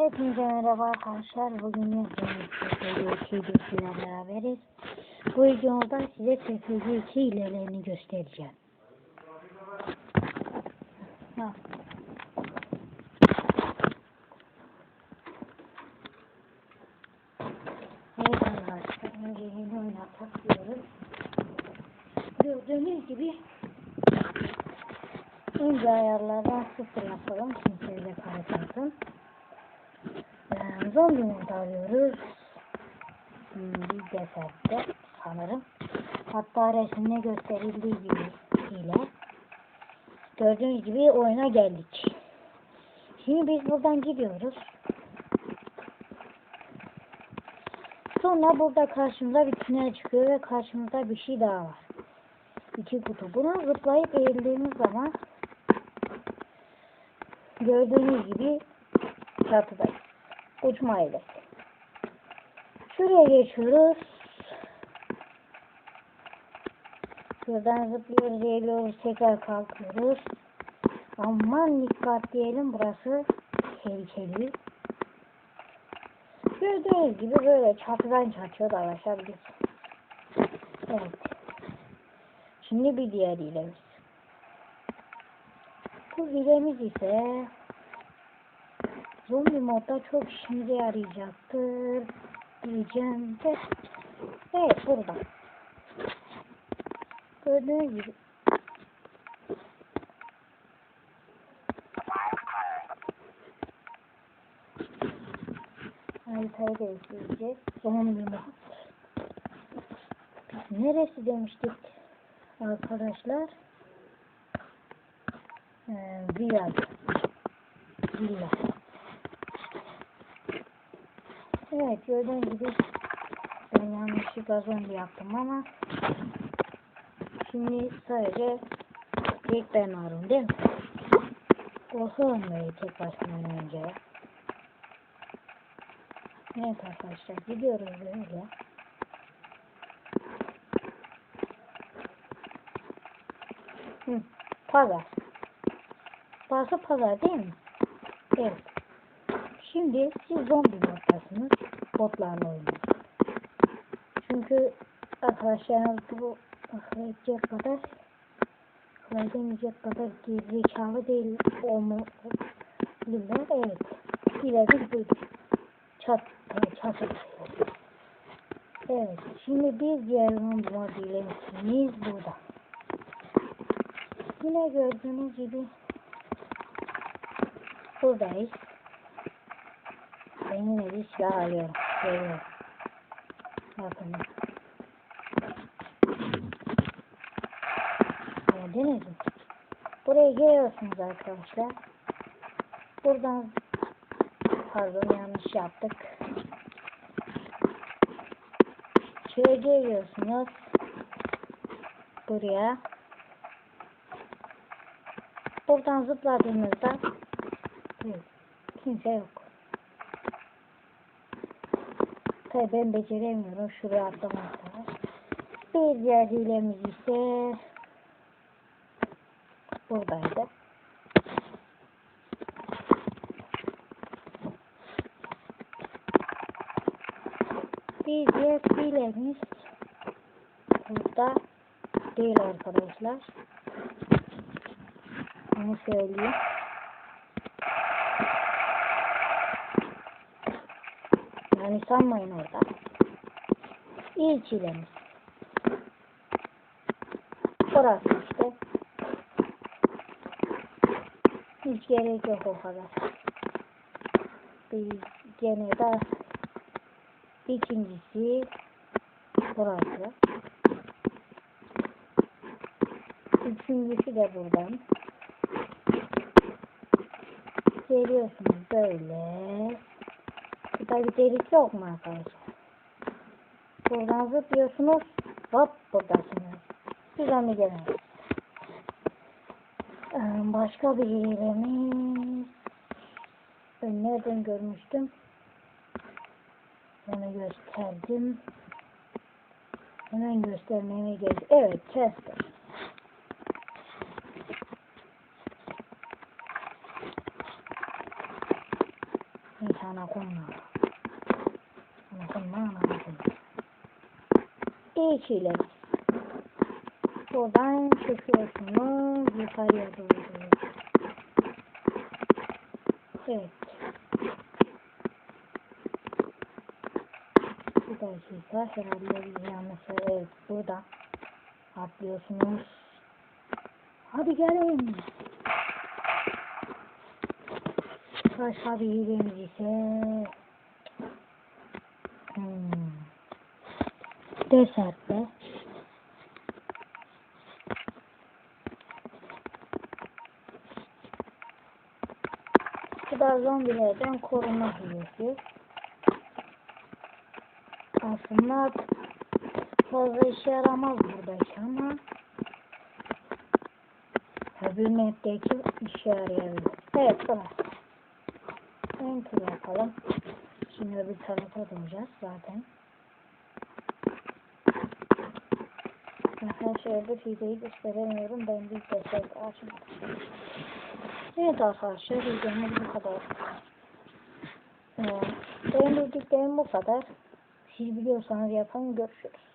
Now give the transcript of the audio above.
Hepinize merhaba arkadaşlar. Bugün 2 videosuyla beraberiz. Bu videomda size TFG 2 hilelerini göstereceğim. Evet arkadaşlar. Önce yeni oyuna tıklıyoruz. Gördüğünüz gibi önce ayarlardan sıfır yapalım. Kimseyle karışmasın. Ee, zombi modu alıyoruz. Hmm, Bir deferde sanırım. Hatta resimde gösterildiği gibi ile. Gördüğünüz gibi oyuna geldik. Şimdi biz buradan gidiyoruz. Sonra burada karşımıza bir tünel çıkıyor ve karşımızda bir şey daha var. İki kutu. Buna zıplayıp eğildiğimiz zaman gördüğünüz gibi çatıdayız. Uçma ile. Şuraya geçiyoruz. Şuradan zıplıyoruz, eğiliyoruz, tekrar kalkıyoruz. Aman dikkat diyelim burası tehlikeli. Gördüğünüz gibi böyle çatıdan çatıyor dolaşabiliriz. Evet. Şimdi bir diğer hilemiz. Bu hilemiz ise zombi modda çok işimize yarayacaktır diyeceğim de. Evet burada. Gördüğünüz gibi. Haritayı değiştireceğiz. Zombi mod neresi demiştik arkadaşlar? Ee, Villa. Villa Evet gördüğünüz gibi ben yanlışlıkla zombi yaptım ama şimdi sadece tek ben varım değil mi? Korkuyorum böyle tek başıma önce. Evet arkadaşlar gidiyoruz böyle. Hı, pazar. Burası pazar değil mi? Evet. Şimdi siz zombi moddasınız. Botlarla oynuyorsunuz. Çünkü arkadaşlarınız bu edecek kadar akıl edemeyecek kadar gerizekalı değil olmalılar. Evet. İleri buydu. Çat, çat, çat. Evet. Şimdi biz diğer modülümüz burada. Yine gördüğünüz gibi buradayız. Yine bir alıyorum. Görüyorum. Bakın. Mü? Buraya geliyorsunuz arkadaşlar. Buradan pardon yanlış yaptık. Şuraya geliyorsunuz. Buraya. Buradan zıpladığınızda kimse yok. Tabii ben beceremiyorum. Şuraya atlamakta. Bir diğer hilemiz ise buradaydı. Bir diğer hilemiz burada değil arkadaşlar. Onu söyleyeyim. Yani sanmayın orada. İyi çilemiz. Burası işte. Hiç gerek yok o kadar. Bir gene de ikincisi burası. Üçüncüsü de buradan. Geliyorsunuz böyle. Burada bir delik yok mu arkadaşlar? Buradan zıplıyorsunuz. Hop buradasınız. Onu gelemez. Ee, başka bir yerimiz. Ben nereden görmüştüm? Onu gösterdim. Hemen göstermeme gerek. Evet, Chester. anakonda. Anakonda anakonda. İçiyle. Buradan çıkıyorsunuz yukarıya doğru. Evet. Bir dakika herhalde yanlış evet burada atlıyorsunuz. Hadi gelin. Başka bir hilemiz ise hmm. Deserte. Bu da zombilerden koruma hilesi. Aslında fazla işe yaramaz buradaki ama öbür map'teki işe yarayabilir. Evet burası. Enter yapalım. Şimdi öbür tarafa döneceğiz zaten. Arkadaşlar videoyu gösteremiyorum. Ben bir destek açmadım. Evet arkadaşlar videomuz bu kadar. Ee, benim bildiklerim bu kadar. Siz biliyorsanız yapın görüşürüz.